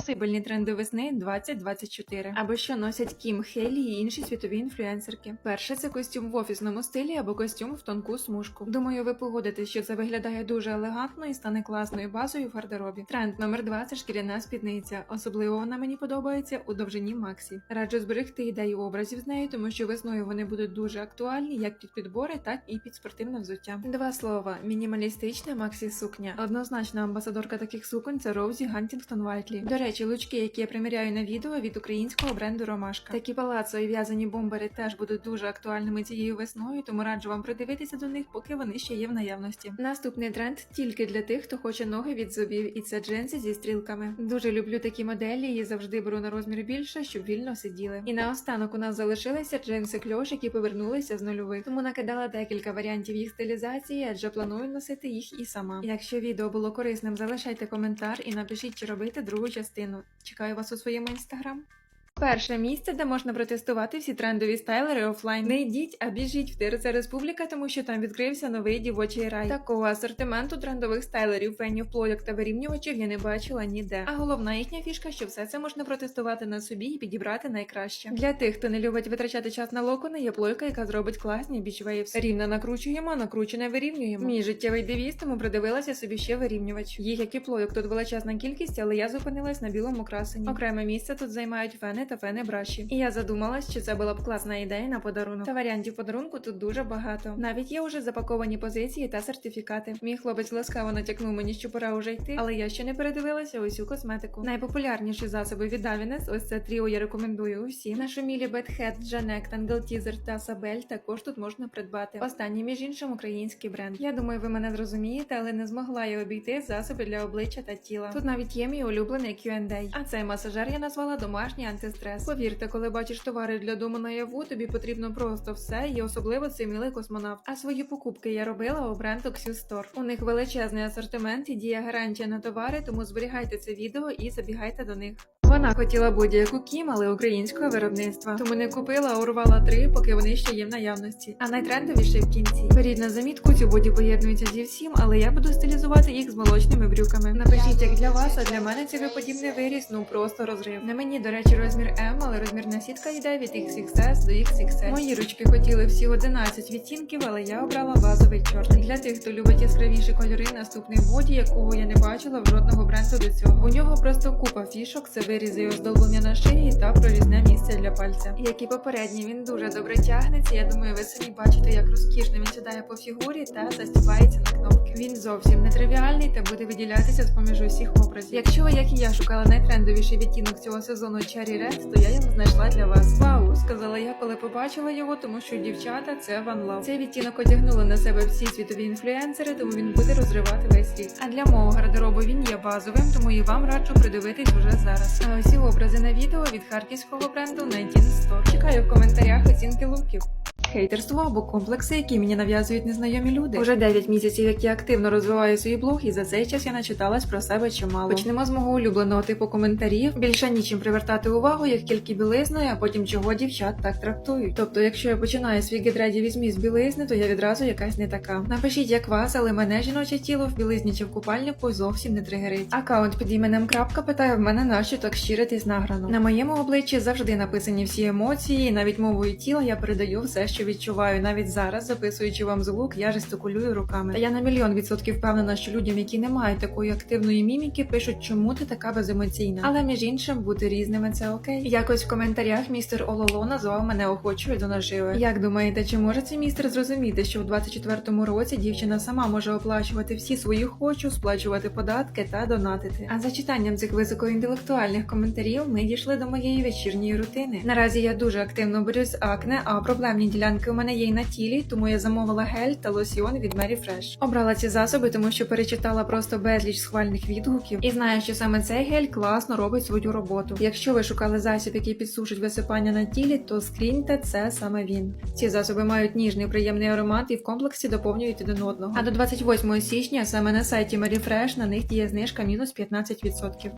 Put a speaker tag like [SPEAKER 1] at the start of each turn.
[SPEAKER 1] Носибельні тренди весни 2024. Або що носять Кім Хейлі і інші світові інфлюенсерки. Перше це костюм в офісному стилі або костюм в тонку смужку. Думаю, ви погодитесь, що це виглядає дуже елегантно і стане класною базою в гардеробі. Тренд номер два це шкіряна спідниця. Особливо вона мені подобається у довжині Максі. Раджу зберегти ідею образів з нею, тому що весною вони будуть дуже актуальні як під підбори, так і під спортивне взуття. Два слова: мінімалістична Максі сукня. Однозначна амбасадорка таких суконь це Роузі Гантінгтон Вайтлі. До речі, лучки, які я приміряю на відео від українського бренду Ромашка. Такі палацо і в'язані бомбери теж будуть дуже актуальними цією весною, тому раджу вам придивитися до них, поки вони ще є в наявності. Наступний тренд тільки для тих, хто хоче ноги від зубів, і це джинси зі стрілками. Дуже люблю такі моделі і завжди беру на розмір більше, щоб вільно сиділи. І наостанок у нас залишилися джинси кльош, які повернулися з нульових. Тому накидала декілька варіантів їх стилізації, адже планую носити їх і сама. Якщо відео було корисним, залишайте коментар і напишіть, чи робити другу частину. Чекаю вас у своєму інстаграм. Перше місце, де можна протестувати всі трендові стайлери офлайн. Не йдіть, а біжіть в ТРЦ Республіка, тому що там відкрився новий дівочий рай. Такого асортименту трендових стайлерів, фенів, плойок та вирівнювачів я не бачила ніде. А головна їхня фішка, що все це можна протестувати на собі і підібрати найкраще. Для тих, хто не любить витрачати час на локони, є плойка, яка зробить класні бічвейвс. Рівно накручуємо, накручене вирівнюємо. Мій життєвий девіз, тому придивилася собі ще вирівнювач. Їх як і плойок тут величезна кількість, але я зупинилась на білому красені. Окреме місце тут займають фени та фени браші. І я задумалась, що це була б класна ідея на подарунок. Та варіантів подарунку тут дуже багато. Навіть є уже запаковані позиції та сертифікати. Мій хлопець ласкаво натякнув мені, що пора уже йти, але я ще не передивилася усю косметику. Найпопулярніші засоби від Davines, ось це тріо я рекомендую усім. Нашумілі Бетхед, Джанек, Тангл Тізер та Сабель також тут можна придбати. Останній, між іншим, український бренд. Я думаю, ви мене зрозумієте, але не змогла я обійти засоби для обличчя та тіла. Тут навіть є мій улюблений Q&A. А цей масажер я назвала домашній антистрес. Повірте, коли бачиш товари для дому наяву, тобі потрібно просто все, і особливо цей милий космонавт. А свої покупки я робила у бренду Xu Store. У них величезний асортимент і діє гарантія на товари, тому зберігайте це відео і забігайте до них. Вона хотіла будь-яку кім, але українського виробництва. Тому не купила, а урвала три, поки вони ще є в наявності. А найтрендовіше в кінці. Беріть на замітку, цю боді поєднується зі всім, але я буду стилізувати їх з молочними брюками. Напишіть, як для вас, а для мене цей подібний виріс, ну просто розрив. На мені, до речі, розмір М, але розмірна сітка йде від XXS до XXL. Мої ручки хотіли всі 11 відтінків, але я обрала базовий чорний. Для тих, хто любить яскравіші кольори, наступний боді, якого я не бачила в жодного бренду до цього. У нього просто купа фішок, це вирізи і оздоблення на шиї та прорізне місце для пальця. Як і попередній, він дуже добре тягнеться. Я думаю, ви самі бачите, як розкішно він сідає по фігурі та застібається на кнопки. Він зовсім не тривіальний та буде виділятися з поміж усіх образів. Якщо ви, як і я, шукала найтрендовіший відтінок цього сезону Cherry Red, то я його знайшла для вас. Вау, сказала я, коли побачила його, тому що дівчата це One Love. Цей відтінок одягнули на себе всі світові інфлюенсери, тому він буде розривати весь рік. А для мого гардеробу він є базовим, тому і вам раджу придивитись уже зараз. Усі образи на відео від харківського бренду 19 Store. Чекаю в коментарях оцінки луків. Хейтерство або комплекси, які мені нав'язують незнайомі люди. Уже 9 місяців, як я активно розвиваю свій блог, і за цей час я начиталась про себе чимало. Почнемо з мого улюбленого типу коментарів. Більше нічим привертати увагу, як тільки білизною, а потім чого дівчат так трактують. Тобто, якщо я починаю свій гедреді візьмі з білизни, то я відразу якась не така. Напишіть, як вас, але мене жіноче тіло в білизні чи в купальнику зовсім не тригерить. Акаунт під іменем крапка питає в мене, нащо так щиритись награно. На моєму обличчі завжди написані всі емоції, навіть мовою тіла я передаю все, що відчуваю. Навіть зараз, записуючи вам звук, я жестикулюю руками. Та я на мільйон відсотків впевнена, що людям, які не мають такої активної міміки, пишуть, чому ти така беземоційна. Але між іншим бути різними це окей. Якось в коментарях містер Ололо назвав мене охочою до наживи. Як думаєте, чи може цей містер зрозуміти, що в 24-му році дівчина сама може оплачувати всі свої хочу, сплачувати податки та донатити? А за читанням цих високоінтелектуальних коментарів ми дійшли до моєї вечірньої рутини. Наразі я дуже активно борюсь з акне, а проблемні ділянки у мене є й на тілі, тому я замовила гель та лосьйон від Mary Fresh. Обрала ці засоби, тому що перечитала просто безліч схвальних відгуків і знаю, що саме цей гель класно робить свою роботу. Якщо ви шукали засіб, який підсушить висипання на тілі, то скріньте це саме він. Ці засоби мають ніжний приємний аромат і в комплексі доповнюють один одного. А до 28 січня саме на сайті Mary Fresh на них діє знижка мінус 15%.